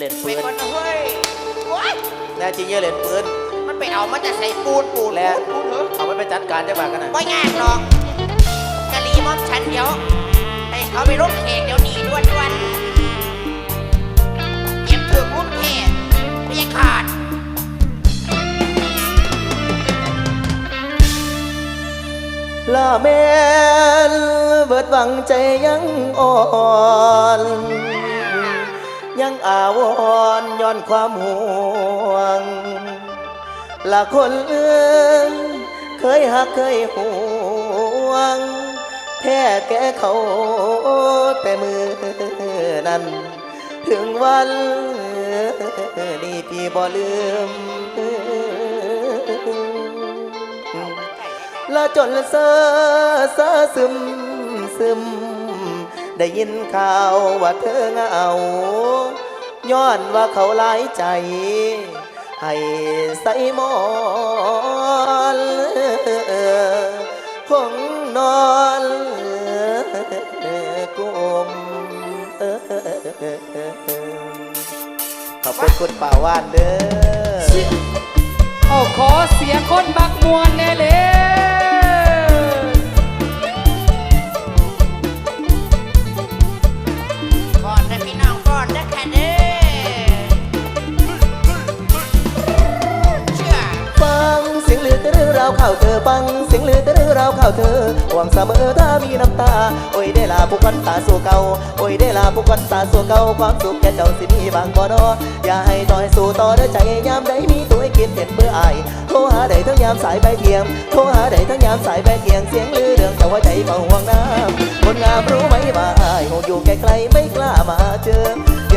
เล่นไปปืนก่อนนะเว้ยโอ๊ยแน่จริงเยอะเล่นปืนมันไปเอามาจะใส่ปูนปูนแล้วปูนเหรอเอาไว้ไปจัดการจะบากันนะว่ายากหรอกกะลีมอบฉันเดี๋ยวให้เขาไปลบเขกเดี๋ยวหนีด่วนด่วนเก็บถือพุ่มเทศไม่ใช่ขาดล่าแมนเบิดหวังใจยังอ่อน ยังอาวรณ์ย้อนความห่วง ละคนเอื้อนเคยหักเคยห่วง แท้แก่เขาแต่มือนั้น ถึงวันนี้พี่บ่ลืม ละจนเซอเซอซึมซึม ได้ยินข่าวว่าเธอเหงาย้อนว่าเขาหลายใจ ให้ใส่หมอนคงนอนกลมขอบคุณคุณป่าวานเด้อเอาขอเสียงคนบักมวนแน่เลย เราวข่าเธอฟังเสียงลือแต่เรื่องราวข่าเธอหวังเสมอถ้ามีน้ำตา โอ้ยได้ลาผู้คนตาสู่เก่าโอ้ยได้ลาผู้คนตาสู่เก่าความสุขแก่เจ้าสิมีบางบ่นออย่าให้ต่อยสู่ต่อเด้อใจยามใดมีตัวให้คิดเห็นเบื่ออายโทรหาได้ทั้งยามสายใบเทียมโทรหาได้ทั้งยามสายใบเทียงเสียงลือเรื่องแต่ว่าใจเบาห่วงน้ำคนงามรู้ไหมว่าอายคงอยู่ไกลๆไม่กล้ามาเจอ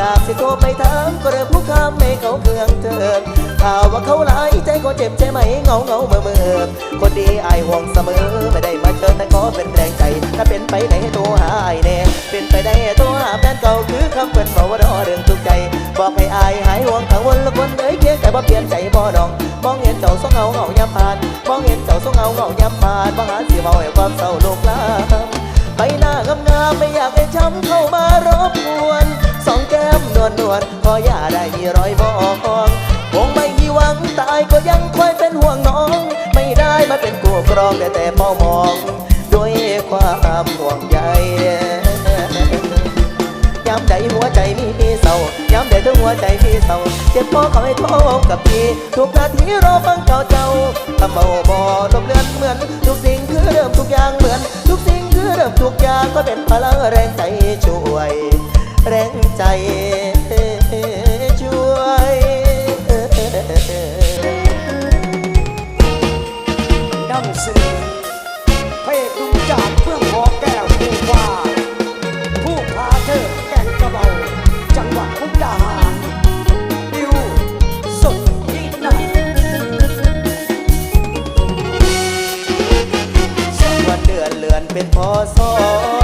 อยากสิโทรไปถามก็เริ่มผู้คำให้เขาเคืองเธอข่าวว่าเขาหลายใจก็เจ็บใช่ไหมเงาเงาเมื่อเมื่อคนดีอายห่วงเสมอไม่ได้มาเจอแต่ขอเป็นแรงใจ ถ้าเป็นไปได้ให้โทรหาอายแน่เป็นไปได้ให้โทรหาแฟนเก่าคือคำเป็นบอกว่ารอเรื่องทุกใจ บอกให้อายหายห่วงกังวลละคนเอ้ยเพียงแต่ว่าเปลี่ยนใจบ่ดองมองเห็นเจ้าสองเงาเงายามผ่านมองเห็นเจ้าสองเงาเงายามผ่านบ่หาสิเมาให้ความเศร้าโลกลาม ใบหน้างามงามไม่อยากให้ช้ำเข้ามารบกวนสองแก้มนวลนวลๆพออย่าได้มีรอยบอกคงไม่มีหวังตายก็ยังคอยเป็นห่วงน้อง ไม่ได้มาเป็นกูกรองแต่แต่เฝ้ามอง ด้วยความห่วงใยย้ำใดหัวใจมี ย้ำไดถึงหัวใจพี่เศร้าเจ็บพอเขาให้โทษกับพี่ ทุกนาทีรอฟังเกาเจ้าทำเบาบ่ลบเลือนเหมือน ทุกสิ่งคือเดิมทุกอย่างเหมือน ทุกสิ่งคือเดิมทุกอย่างก็เป็นพลังแรงใจช่วย แรงใจ เป็นพอสอ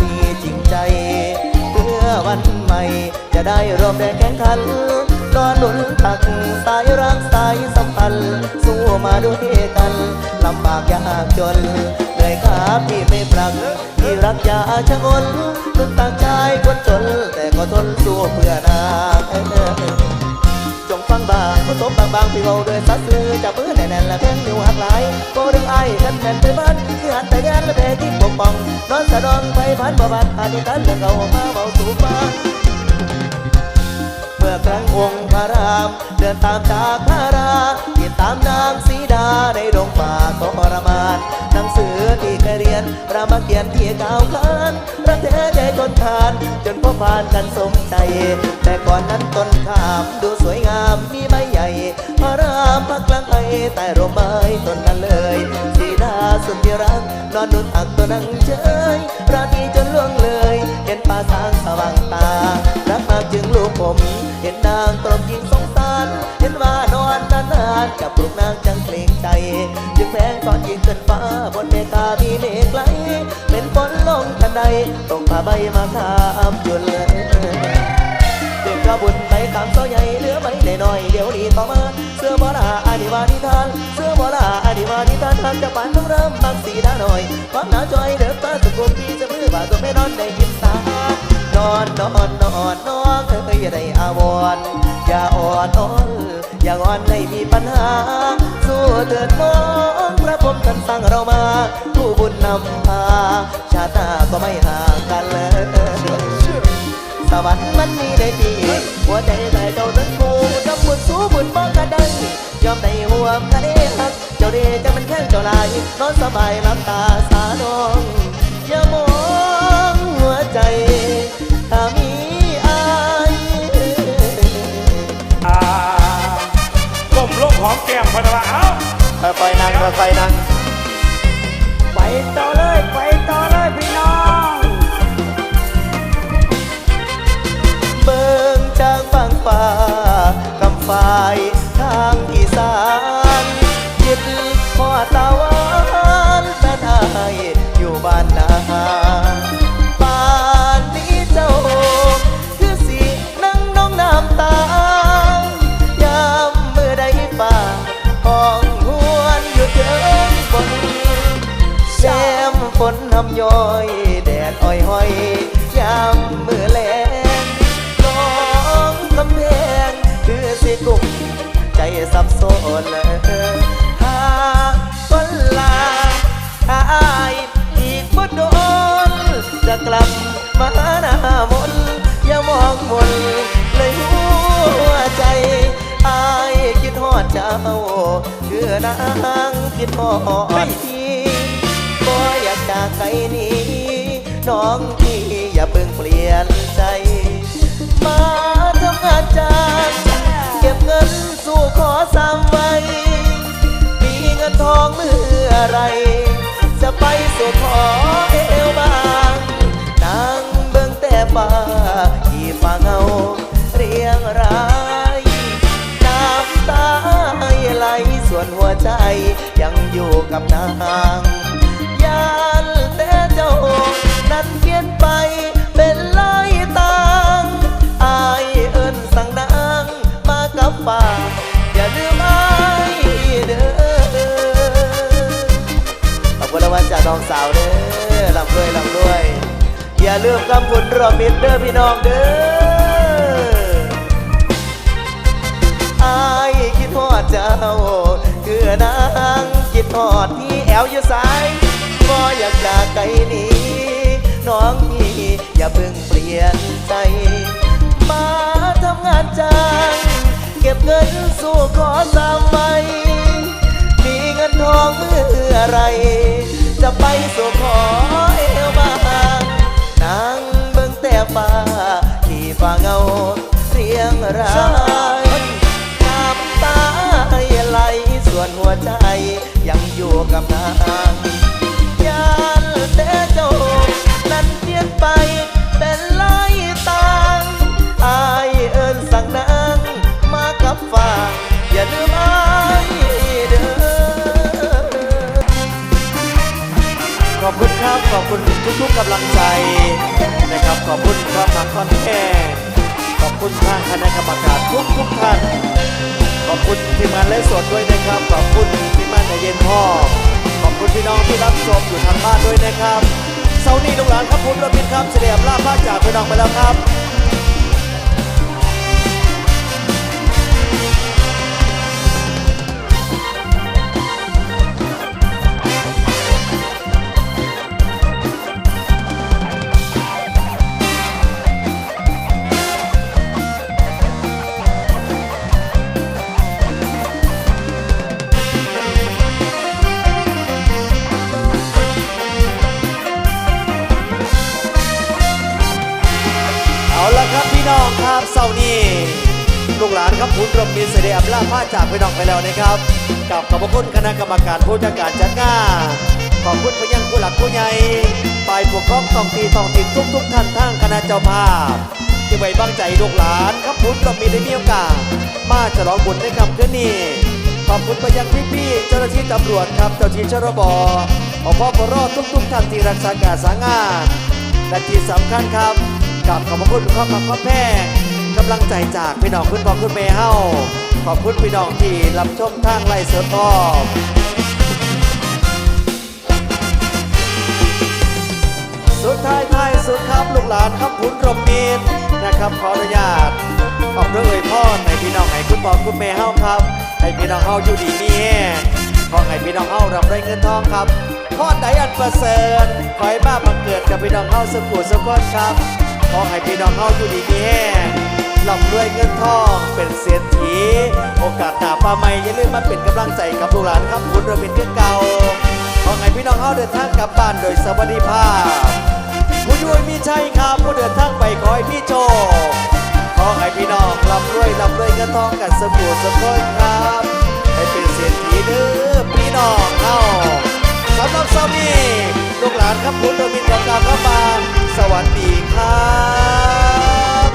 มีจริงใจ เพื่อวันใหม่ จะได้รวมแรงแข่งขันก็หนุนตักสายรักสายสัมพันธ์สู้มาด้วยกันลำบากยากจนเหนื่อยขาพี่ไม่ปรักที่รักอย่าชะงนหนุนตักชายคนจน แต่ก็ทนสู้เพื่อนางจงฟังบางผู้สมบางบางพี่เบาด้วยสัตซื้อจับมือแน่นๆและแพงนิ้วหักหลายโบดึงไอ้กันแน่นไปบ้าน ปองร้อนสะดอนไปพันบ่บัดอานิกันเรื่องเขามาเบาสู่ฟ้า เมื่อครั้งองค์พระราม เดินตามจากพระราติดตามนางสีดาในดงป่าทรมาน หนังสือที่เคยเรียนรามเกียรติ์ที่กล่าวขานรักแท้ใจทนทาน จนพบผ่านกันสมใจ แต่ก่อนนั้นต้นขามดูสวยงามมีใบใหญ่ พระรามพักกลางไอใต้ร่มไม้ต้นนั้นเลย สีดาสุดที่รักนอนนุนตักตัวนั่งเฉยราตรี ป่าสางสว่างตา รักมากจึงลูกผม เห็นนางตรมยิงสงสาร เห็นว่านอนนานๆกับลูกนางจังเกรงใจ จึงแพงตอนยิงขึ้นฟ้าบนเมฆามีเมฆไหลเป็นฝนลงทันใดตกผ้าใบมาทามจุนเลย ระบุญไปตามเสาใหญ่เหลือไว้หน่อยเดี๋ยวนี้ต่อมาเสื้อโบราอนิวานิทานเสื้อโบราอนิวานิทานทำจากปานต้องเริ่มบักสีดาหน่อยความหนาวจอยเดินตาสกุลพี่จะมือบาตัวไม่นอนได้ยินตานอนนอนนอนนอนเอ้ยอย่าได้อาวรอย่าอ่อนอ่อนอย่าอ่อนไม่มีปัญหา สู้เถิดน้องพระพรหมท่านสั่งเรามาผู้บุญนำพา ชาติหน้าก็ไม่ห่างกันเลยสวรรค์มันมีได้ดี ใจแต่เจ้านั้นกูทำบุญสู้บุญป้องกันได้ยอมได้ห่วงกันได้ฮักเจ้าเดจะมันแข้งเจ้าลายนอนสบายรับตาสาน้องอย่ามองหัวใจถ้ามีอายอ่าก้มลงหอมแก้มพอดว่าเอ้าค่อยๆนั่งค่อยๆนั่งไปต่อเลยไป อนางผิดฮอดพี่บ่อยากจากไกลนี้ น้องพี่อย่าเพิ่งเปลี่ยนใจ มาทำงานจ้างเก็บเงินสู่ขอสามไว้มีเงินทองเมื่อไร จะไปสู่ขอ ใจยังอยู่กับนางยานแต่เจ้านั้นเปลี่ยนไปเป็นลายตางอายเอิ้นสั่งนางมากับป่าอย่าลืมอายเด้อขอบคุณรางวัลจากน้องสาวเด้อลำรวยลำรวย อย่าลืมกำคุณรวมมิตรเด้อพี่น้องเด้อางคิดทอดพี่แอวอยู่สายบ่อยากจากไกลนี้น้องพี่อย่าเพิ่งเปลี่ยนใจ มาทำงานจ้างเก็บเงินสู้ขอสามใบมีเงินทองเมื่อไร จะไปสู่ขอเอวบางนางเบิ่งแต่ฟ้าที่ฟ้าเงาเรียงรา ส่วนหัวใจยังอยู่กับนางยานแต่เจ้านั้นเปลี่ยนไปเป็นลายตางอายเอิ้นสั่งนางมากับฝางอย่าลืมอายเด้อขอบคุณครับขอบคุณทุกๆกำลังใจนะครับขอบคุณความรักความแค่ขอบคุณทางคณะกรรมการทุกทุกท่าน ขอบคุณทีมงานและสดด้วยนะครับ ขอบคุณที่มงานใจเย็นพ่อ ขอบคุณพี่น้องที่รับชมอยู่ทางบ้านด้วยนะครับเสาร์นี้ลูกหลานครับผมระบินครับเสด็จลาพาจากพี่น้องไปแล้วครับ ลูกหลานครับคุณรมมีเสด็จอาบลาพาจากพี่น้องไปแล้วนะครับกับขอบคุณคณะกรรมการผู้จัดการจัดงานขอบคุณพยังผู้หลักผู้ใหญ่ฝ่ายปกครองท้องที่ท้องถิ่นทุกท่านทั้งคณะเจ้าภาพ ที่ไว้บังใจลูกหลานครับคุณรมมีได้มีโอกาสมาฉลองบุญในคำคืนนี้ขอบคุณไปยังพี่ๆเจ้าหน้าที่ตำรวจครับเจ้าที่ชรบขอพ่อพรอดทุกๆท่านที่รักษาการสางานและที่สำคัญครับกับขอบคุณความรักความแพง กำลังใจจากพี่น้องคุณพ่อคุณแม่เฮาขอบคุณพี่น้องที่รับชมทางไลฟ์สดพร้อสุดท้ายท้ายสุดครับลูกหลานครับคุณรมมีนนะครับขออนุญาตขอบด้วยเอ่ยพ่อให้พี่น้องให้คุณพ่อคุณแม่เฮาครับให้พี่น้องเฮาอยู่ดีมีแห้งขอให้พี่น้องเฮารับได้เงินทองครับพอดใดอันประเสริฐขอให้มาบังเกิดกับพี่น้องเฮาสกุลสกุลครับขอให้พี่น้องเฮาอยู่ดีมีแห้ง ร่ำรวยเงินทองเป็นเศรษฐี โอกาสหน้าป้าไม่อย่าลืมมาเป็นกำลังใจกับลูกหลานครับคุณเราเป็นเพื่อเก่าขอให้พี่น้องเอาเดินทางกลับบ้านโดยสวัสดิภาพผู้ยุ้ยมีชัยครับผู้เดินทางไปคอยพี่โจขอให้พี่น้องร่ำรวยร่ำรวยเงินทองกันสมบูรณ์สมบูรณ์ครับให้เป็นเศรษฐีเด้อพี่น้องเอาสำหรับสามีลูกหลานครับคุณเราเป็นกำลังกลับบ้านสวัสดีครับ